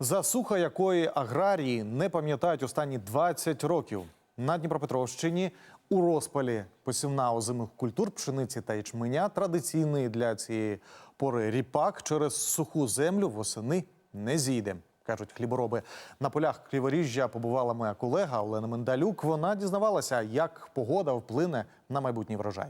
Засуха якої аграрії не пам'ятають останні 20 років. На Дніпропетровщині у розпалі посівна озимих культур пшениці та ячменя традиційний для цієї пори ріпак через суху землю восени не зійде. Кажуть хлібороби. На полях Криворіжжя побувала моя колега Олена Мендалюк. Вона дізнавалася, як погода вплине на майбутній врожай.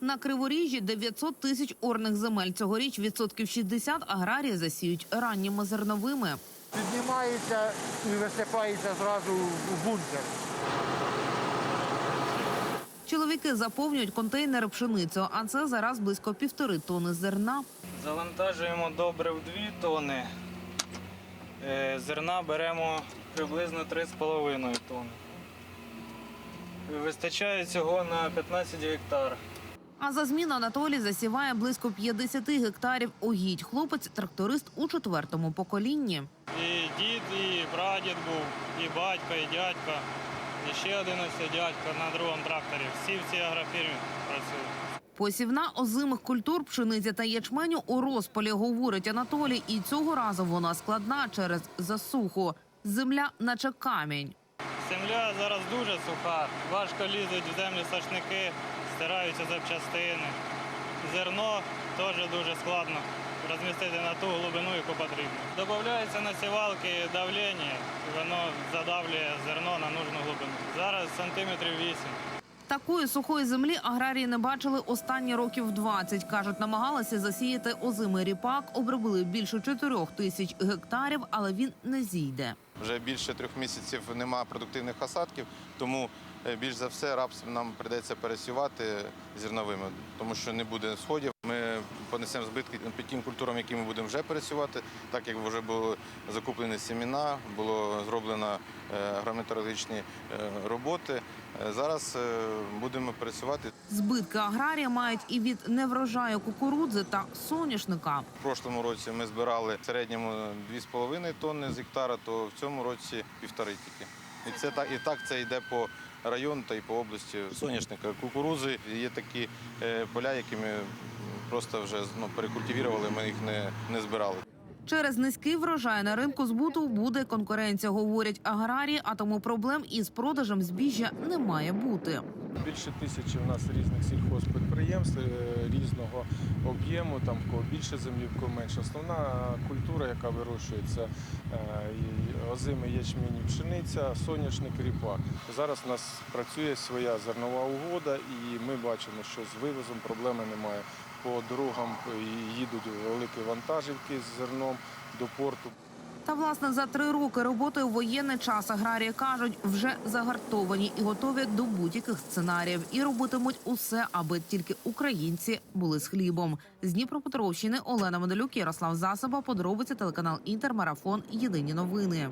На Криворіжжі 900 тисяч орних земель. Цьогоріч відсотків 60 аграрії засіють ранніми зерновими. піднімається і висипається зразу у бункер. Чоловіки заповнюють контейнери пшеницею, а це зараз близько півтори тони зерна. Завантажуємо добре в 2 тони. Е, Зерна беремо приблизно 3,5 тонни. Вистачає цього на 15 гектар. А за зміну Анатолій засіває близько 50 гектарів угідь. Хлопець тракторист у четвертому поколінні. І дід, і прадід був, і батько, і дядько. І ще один ось дядько на другому тракторі. Всі в цій агрофірмі працюють. Посівна озимих культур, пшениця та ячменю у розпалі, говорить Анатолій. І цього разу вона складна через засуху. Земля наче камінь. Земля зараз дуже суха, важко лізуть в землю сашники, стираються запчастини. Зерно теж дуже складно розмістити на ту глибину, яку потрібно. Добавляється на сівалки давлення, і воно задавлює зерно на нужну глибину. Зараз сантиметрів 8. Такої сухої землі аграрії не бачили останні років 20. Кажуть, намагалися засіяти озимий ріпак, обробили більше 4 тисяч гектарів, але він не зійде. Вже більше трьох місяців немає продуктивних осадків, тому е, більш за все рапс нам прийдеться пересівати зерновими, тому що не буде сходів. Ми понесемо збитки під тим культурам, які ми будемо вже пересівати, так як вже були закуплені семіна, було зроблено е, агрометеорологічні е, роботи. Е, Зараз будемо пересівати. Збитки аграрія мають і від неврожаю кукурудзи та соняшника. В прошлому році ми збирали в середньому 2,5 тонни з гектара, то в цьому році півтори тільки. І це так, і так це йде по району та й по області соняшника. Кукурузи є такі поля, які ми м, просто вже ну, перекультивували, ми їх не, не збирали. Через низький врожай на ринку збуту буде конкуренція, говорять аграрії, а тому проблем із продажем збіжжя не має бути. Більше тисячі у нас різних сільхозпідприємств е, різного об'єму, там в кого більше землі, в кого менше. Основна культура, яка вирощується, е, і ячмінь і пшениця, соняшник, ріпа. Зараз у нас працює своя зернова угода, і ми бачимо, що з вивозом проблеми немає. По дорогам е, їдуть великі вантажівки з зерном до порту. Та власне за три роки роботи у воєнний час аграрії кажуть, вже загартовані і готові до будь-яких сценаріїв, і робитимуть усе, аби тільки українці були з хлібом. З Дніпропетровщини Олена Медалюк, Ярослав Засоба, подробиці телеканал Інтермарафон. Єдині новини.